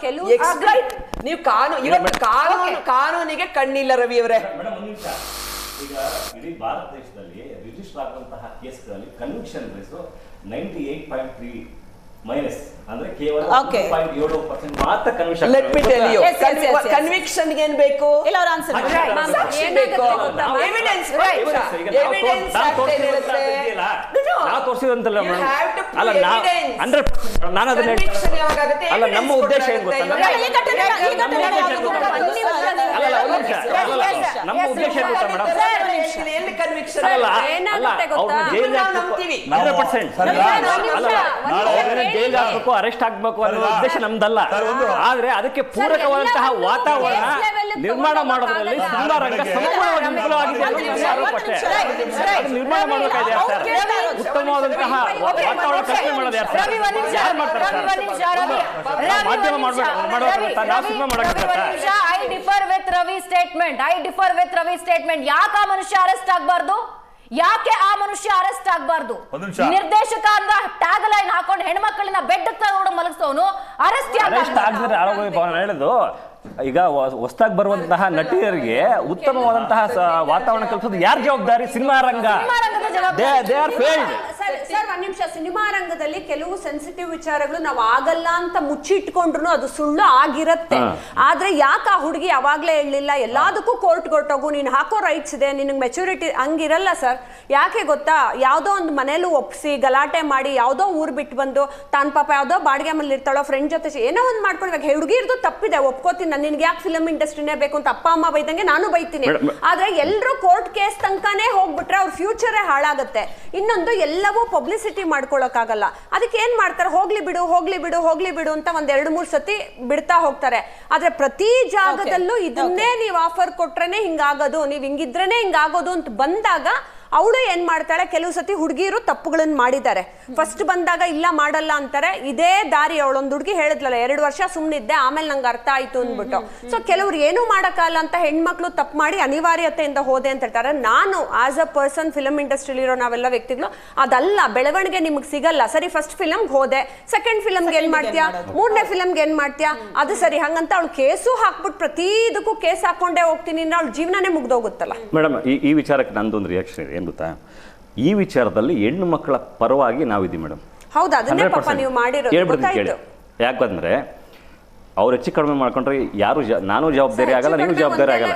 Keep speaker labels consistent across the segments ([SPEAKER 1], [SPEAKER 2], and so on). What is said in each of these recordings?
[SPEAKER 1] ಕೆಲವು-
[SPEAKER 2] ನೀವು ಕಾನೂನು ಇವತ್ತು ಕಾನೂನು ಕಾನೂನಿಗೆ ಕಣ್ಣಿಲ್ಲ ರವಿ ಅವರೇ
[SPEAKER 3] ಮೇಡಮ್ ಒಂದು ನಿಮಿಷ. ಈಗ ಇಡೀ ಭಾರತ ದೇಶದಲ್ಲಿ ರಿಜಿಸ್ಟರ್ ಆಗುವಂತಹ ಕೇಸ್ಗಳಲ್ಲಿ conviction rates ninety eight point three minus ಅಂದ್ರೆ ಕೇವಲ ಮಾತ್ರ conviction
[SPEAKER 2] let me tell you ಕನ್ವಿಕ್ಷನ್ಗೆ ಏನ್ ಬೇಕು
[SPEAKER 1] ಇಲ್ಲ ಅವರ ಆನ್ಸರ್
[SPEAKER 2] ಬೇಕು ಎವಿಡೆನ್ಸ್
[SPEAKER 3] ರೈಟ್ ಎವಿಡೆನ್ಸ್ ನಾವು ನಾವು ತೋರಿಸಿದಂತಲ್ಲ ಮೇಡಮ್ ಅಲ್ಲ
[SPEAKER 2] prove
[SPEAKER 3] ನಾ ನಾನು ಅದನ್ನ
[SPEAKER 2] ಹೇಳ್ತೀನಿ
[SPEAKER 3] ಅಲ್ಲ ನಮ್ಮ ಉದ್ದೇಶ ಏನ್. ಗೊತ್ತಾ. ಅಲ್ಲ ಒಂದು ನಿಮಿಷ ನಮ್ಮ ಉದ್ದೇಶ ಏನ್ ಗೊತ್ತಾ ಮೇಡಮ್
[SPEAKER 2] ಎಲ್ಲಿ ಕನ್ವಿಕ್ಷನ್
[SPEAKER 3] ಅಲ್ಲ
[SPEAKER 1] ಏನಾಗುತ್ತೆ
[SPEAKER 3] ಅಲ್ಲ
[SPEAKER 1] ಗೊತ್ತಾ?
[SPEAKER 3] ಜೈಲಿಗೆ
[SPEAKER 2] ನಾವು.
[SPEAKER 3] ಹಂಡ್ರೆಡ್ ಪರ್ಸೆಂಟ್
[SPEAKER 4] ಸರ್,
[SPEAKER 3] ಅಲ್ಲ
[SPEAKER 1] ಹೇಳಿ.
[SPEAKER 3] ಹಾಕ್ಬೇಕು ಅರೆಸ್ಟ್ ಆಗ್ಬೇಕು ಅನ್ನೋ ಉದ್ದೇಶ ನಮ್ದಲ್ಲ ಆದ್ರೆ ಅದಕ್ಕೆ ಪೂರಕವಾದಂತಹ ವಾತಾವರಣ ನಿರ್ಮಾಣ ಮಾಡೋದ್ರಲ್ಲಿ. ಸಿನಿಮಾ ರಂಗ ಸಂಪೂರ್ಣವಾಗಿ ವಿಫಲವಾಗಿದೆ ಆರೋಪ ಅಷ್ಟೇ. ನಿರ್ಮಾಣ ಮಾಡಬೇಕಾಗಿದೆ ಉತ್ತಮವಾದಂತಹ ವಾತಾವರಣ ಕಲ್ಪನೆ ಮಾಡೋದು ಯಾರು ಸರ್? ಯಾರು ಮಾಡ್ತಾರೆ ಮಾಧ್ಯಮ ಮಾಡ್ಬೇಕು- ನಾವು cinema?
[SPEAKER 1] I differ with Ravi statement I differ with Ravi statement ಯಾಕೆ ಮನುಷ್ಯ ಅರೆಸ್ಟ್ ಆಗ್ಬಾರ್ದು ಯಾಕೆ ಆ ಮನುಷ್ಯ ಅರೆಸ್ಟ್ ಆಗಬಾರ್ದು? ನಿರ್ದೇಶಕ ಅಂತ ಟ್ಯಾಗ್ ಲೈನ್ ಹಾಕೊಂಡು ಹೆಣ್ಮಕ್ಳನ್ನ ಬೆಡ್ ತಗೊಂಡು ಮಲಗಿಸೋನು ಅರೆಸ್ಟ್
[SPEAKER 3] ಹೇಳಿದ್ದು ಈಗ ಹೊಸದಾಗಿ ಬರುವಂತಹ ನಟಿಯರಿಗೆ ಉತ್ತಮವಾದಂತಹ ವಾತಾವರಣ ಕಲ್ಪಿಸೋದು ಯಾರ ಜವಾಬ್ದಾರಿ? Cinema Ranga. They are failed.
[SPEAKER 5] Cinema ರಂಗದಲ್ಲಿ ಕೆಲವು ಸೆನ್ಸಿಟಿವ್ ವಿಚಾರಗಳು ನಾವು ಆಗಲ್ಲ ಅಂತ ಮುಚ್ಚಿಟ್ಕೊಂಡ್ರು ಅದು ಸುಳ್ಳು ಆಗಿರತ್ತೆ. ಆದ್ರೆ ಯಾಕೆ ಆ ಹುಡುಗಿ ಅವಾಗ್ಲೇ ಹೇಳಲಿಲ್ಲ ಎಲ್ಲದಕ್ಕೂ ಕೋರ್ಟ್ ಕೊಟ್ಟೋಗು ನೀನ್ ಹಾಕೋ ರೈಟ್ಸ್ ಇದೆ ನಿನಗೆ ಮೆಚುರಿಟಿ ಹಂಗಿರಲ್ಲ ಸರ್ ಯಾಕೆ ಗೊತ್ತಾ? ಯಾವುದೋ ಒಂದು ಮನೇಲೂ ಒಪ್ಸಿ ಗಲಾಟೆ ಮಾಡಿ ಯಾವುದೋ ಊರು ಬಿಟ್ಟು ಬಂದು ತಾನು ಪಾಪ ಯಾವುದೋ ಬಾಡಿಗೆ ಮನೇಲಿ ಇರ್ತಾಳೋ ಫ್ರೆಂಡ್ ಜೊತೆ ಏನೋ ಒಂದು ಮಾಡ್ಕೊಂಡು ಇವಾಗ ಹುಡುಗಿರ್ದು ತಪ್ಪಿದೆ ಒಪ್ಕೋತೀನಿ ನಾನು. ನಿನ್ಗೆ ಯಾಕೆ ಫಿಲಮ್ ಇಂಡಸ್ಟ್ರಿನೇ ಬೇಕು ಅಂತ ಅಪ್ಪ ಅಮ್ಮ ಬೈದಂಗೆ ನಾನು ಬೈತೀನಿ.
[SPEAKER 3] ಆದರೆ
[SPEAKER 5] ಆದ್ರೆ ಎಲ್ಲರೂ ಕೋರ್ಟ್ ಕೇಸ್ ತನಕನೇ ಹೋಗ್ಬಿಟ್ರೆ ಅವ್ರ ಫ್ಯೂಚರೇ ಹಾಳಾಗುತ್ತೆ. ಇನ್ನೊಂದು ಎಲ್ಲವೂ ಪಬ್ಲಿಸಿಟಿ ಮಾಡ್ಕೊಳ್ಳೋಕ್ಕಾಗಲ್ಲ ಅದಕ್ಕೆ ಏನು ಮಾಡ್ತಾರೆ? ಹೋಗ್ಲಿ ಬಿಡು ಹೋಗ್ಲಿ ಬಿಡು ಹೋಗ್ಲಿ ಬಿಡು ಅಂತ ಒಂದು ಎರಡು ಮೂರು ಸತಿ ಬಿಡ್ತಾ ಹೋಗ್ತಾರೆ. ಆದರೆ ಪ್ರತಿ ಜಾಗದಲ್ಲೂ ಇದನ್ನೇ ನೀವು ಆಫರ್ ಕೊಟ್ರೇನೆ ಹಿಂಗಾಗೋದು. ನೀವು ಹಿಂಗಿದ್ರೇನೆ ಹಿಂಗಾಗೋದು ಅಂತ ಬಂದಾಗ ಅವಳು ಏನ್ ಮಾಡ್ತಾಳೆ? ಕೆಲವು ಸತಿ ಹುಡುಗಿರು ತಪ್ಪುಗಳನ್ನ ಮಾಡಿದ್ದಾರೆ. ಫಸ್ಟ್ ಬಂದಾಗ ಇಲ್ಲ ಮಾಡಲ್ಲ ಅಂತಾರೆ. ಇದೇ ದಾರಿ ಅವಳೊಂದು ಹುಡುಗಿ ಹೇಳಿದ್ಲಲ್ಲ ಎರಡು ವರ್ಷ ಸುಮ್ಮನಿದ್ದೆ ಆಮೇಲೆ ನಂಗೆ ಅರ್ಥ ಆಯ್ತು ಅಂದ್ಬಿಟ್ಟು. ಸೊ ಕೆಲವ್ರು ಏನು ಮಾಡಕ್ಕಲ್ಲ ಅಂತ ಹೆಣ್ಮಕ್ಳು ತಪ್ಪು ಮಾಡಿ ಅನಿವಾರ್ಯತೆಯಿಂದ ಹೋದೆ ಅಂತ ಹೇಳ್ತಾರೆ. ನಾನು ಆಸ್ ಅ ಪರ್ಸನ್ ಫಿಲಮ್ ಇಂಡಸ್ಟ್ರಿಲಿರೋ ನಾವೆಲ್ಲ ವ್ಯಕ್ತಿಗಳು ಅದಲ್ಲ ಬೆಳವಣಿಗೆ ನಿಮ್ಗೆ ಸಿಗಲ್ಲ. ಸರಿ ಫಸ್ಟ್ ಫಿಲಮ್ಗೆ ಹೋದೆ. ಸೆಕೆಂಡ್ ಫಿಲಮ್ಗೆ ಏನ್ ಮಾಡ್ತೀಯಾ? ಮೂರನೇ ಫಿಲಮ್ಗೆ ಏನ್ ಮಾಡ್ತೀಯಾ? ಅದು ಸರಿ ಹಂಗಂತ ಅವಳು ಕೇಸು ಹಾಕ್ಬಿಟ್ಟು ಪ್ರತಿ ಇದಕ್ಕೂ ಕೇಸ್ ಹಾಕೊಂಡೇ ಹೋಗ್ತೀನಿ ಅಂದ್ರೆ ಅವಳ ಜೀವನನೇ ಮುಗ್ದೋಗುತ್ತಲ್ಲ.
[SPEAKER 3] ಮೇಡಮ್ ಈ ಈ ವಿಚಾರಕ್ಕೆ ನಂದೊಂದು ರಿಯಾಕ್ಷನ್ ಇದೆ. ಏನು ಗೊತ್ತಾ? ಈ ವಿಚಾರದಲ್ಲಿ ಹೆಣ್ಣು ಮಕ್ಕಳ ಪರವಾಗಿ ನಾವಿದ್ದೀವಿ ಮೇಡಮ್.
[SPEAKER 5] ಹೌದಾ ಅದನ್ನೇ ಪಾಪ ನೀವು ಮಾಡಿರೋದು
[SPEAKER 3] ಹೇಳ್ಬಿಡ್ತೀನಿ ಕೇಳಿ. ಯಾಕಂದ್ರೆ ಅವ್ರು ಹೆಚ್ಚು ಕಡಿಮೆ ಮಾಡ್ಕೊಂಡ್ರೆ ಯಾರು ಜ- ನಾನು ಜವಾಬ್ದಾರಿ ಆಗಲ್ಲ ನೀವು ಜವಾಬ್ದಾರಿ ಆಗಲ್ಲ.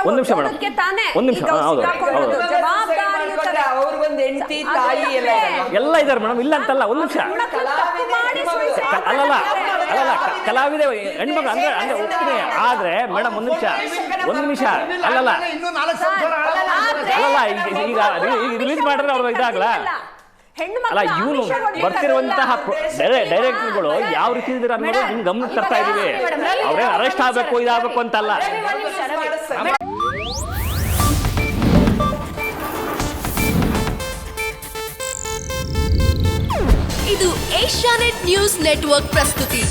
[SPEAKER 3] ಒಂದ್ ನಿಮಿಷ ಮೇಡಮ್.
[SPEAKER 5] ಒಂದ್ ತಾನೇ.
[SPEAKER 3] ಒಂದು ನಿಮಿಷ. ಹೌದು ಹೌದು.
[SPEAKER 2] ಹೆಂಡತಿ ತಾಯಿ ಎಲ್ಲ ಇದಾರೆ
[SPEAKER 3] ಎಲ್ಲ ಇದ್ದಾರೆ ಮೇಡಮ್ ಇಲ್ಲ ಅಂತಲ್ಲ ಒಂದ್ ನಿಮಿಷ. ಅಲ್ಲಲ್ಲ. ಅಲ್ಲಲ್ಲ ಕಲಾವಿದೆ ಹೆಣ್ಮಕ್ಳು ಅಂದ್ರೆ ಅಂದ್ರೆ ಒಪ್ಪಿದೆ ಆದ್ರೆ ಮೇಡಮ್ ಒಂದು ನಿಮಿಷ. ಒಂದು ನಿಮಿಷ ಅಲ್ಲಲ್ಲ. ಅಲ್ಲಲ್ಲ ಈಗ ರಿಲೀಸ್ ಮಾಡಿದ್ರೆ ಅವ್ರಿಗೆ ಇದಾಗಲ್ಲ ಅಲ್ಲ ಇವನು. ಬರ್ತಿರುವಂತಹ ಡೈರೆಕ್ಟರ್ಗಳು ಯಾವ ರೀತಿ ಇದ್ದಾರೆ ಅನ್ನೋದು ನಿಮ್ಗೆ ಗಮನಕ್ಕೆ ತರ್ತಾ ಇದೀವಿ ಅವ್ರೇ ಅರೆಸ್ಟ್ ಆಗ್ಬೇಕು ಇದಾಗಬೇಕು ಅಂತಲ್ಲ.
[SPEAKER 6] ಇದು ಏಷ್ಯಾನೆಟ್ ನ್ಯೂಸ್ ನೆಟ್ವರ್ಕ್ ಪ್ರಸ್ತುತಿ.